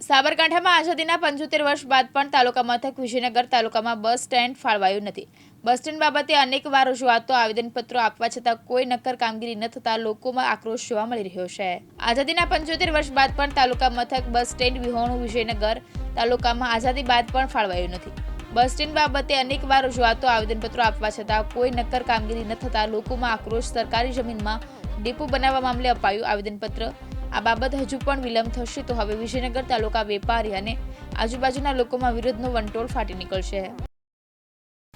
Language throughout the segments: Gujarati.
સાબરકાંઠામાં આઝાદીના પંચોતેર વર્ષ બાદ પણ તાલુકા મથક વિજયનગર તાલુકામાં બસ સ્ટેન્ડ ફાળવાયું નથી. બસ સ્ટેન્ડ બાબતે અનેકવાર રજૂઆતો આવેદનપત્રો આપવા છતાં કોઈ નક્કર કામગીરી ન થતાં લોકોમાં આક્રોશ જોવા મળી રહ્યો છે. આઝાદીના પંચોતેર વર્ષ બાદ પણ તાલુકા મથક બસ સ્ટેન્ડ વિહોણું વિજયનગર તાલુકામાં આઝાદી બાદ પણ ફાળવાયું નથી. બસ સ્ટેન્ડ બાબતે અનેકવાર રજૂઆતો આવેદનપત્રો આપવા છતાં કોઈ નક્કર કામગીરી ન થતાં લોકોમાં આક્રોશ સરકારી જમીનમાં ડેપો બનાવવા મામલે અપાયું આવેદનપત્ર. આ બાબત હજુ પણ વિલંબ થશે. તો હવે વિજયનગર તાલુકા વેપારી અને આજુબાજુના લોકોમાં વિરોધનો વંટોળ ફાટી નીકળશે.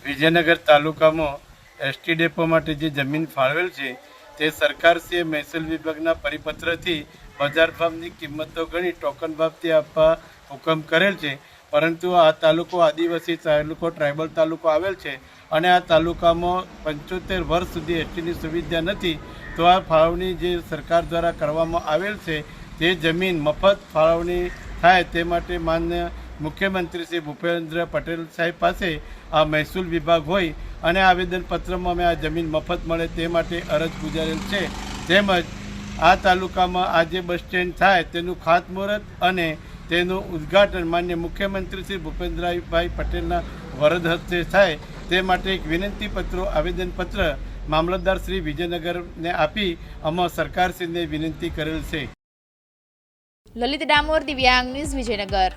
વિજયનગર તાલુકામાં એસટી ડેપો માટે જે જમીન ફાળવેલ છે, તે સરકારશ્રીએ મહેસૂલ વિભાગના પરિપત્રથી બજાર ભાવની કિંમતો ગણી ટોકન ભાવથી આપવા હુકમ કરેલ છે. પરંતુ આ તાલુકો આદિવાસી તાલુકો, ટ્રાઇબલ તાલુકો આવેલ છે અને આ તાલુકામાં પંચોતેર વર્ષ સુધી એસટીની સુવિધા નથી, તો આ ફાળવણી જે સરકાર દ્વારા કરવામાં આવેલ છે તે જમીન મફત ફાળવણી થાય તે માટે માન્ય મુખ્યમંત્રી શ્રી ભૂપેન્દ્ર પટેલ સાહેબ પાસે આ મહેસૂલ વિભાગ હોય અને આવેદનપત્રમાં અમે આ જમીન મફત મળે તે માટે અરજ ગુજારેલ છે. તેમજ આ તાલુકામાં આ જે બસ સ્ટેન્ડ થાય તેનું ખાતમુહૂર્ત અને તેનું ઉદ્ઘાટન માન્ય મુખ્યમંત્રી શ્રી ભૂપેન્દ્રભાઈ પટેલના વરદ હસ્તે થાય તે માટે એક વિનંતી પત્રો આવેદનપત્ર મામલતદાર શ્રી વિજયનગરને આપી અમે સરકારશ્રીને વિનંતી કરેલ છે. લલિત ડામોર, દિવ્યાંગ ન્યૂઝ, વિજયનગર.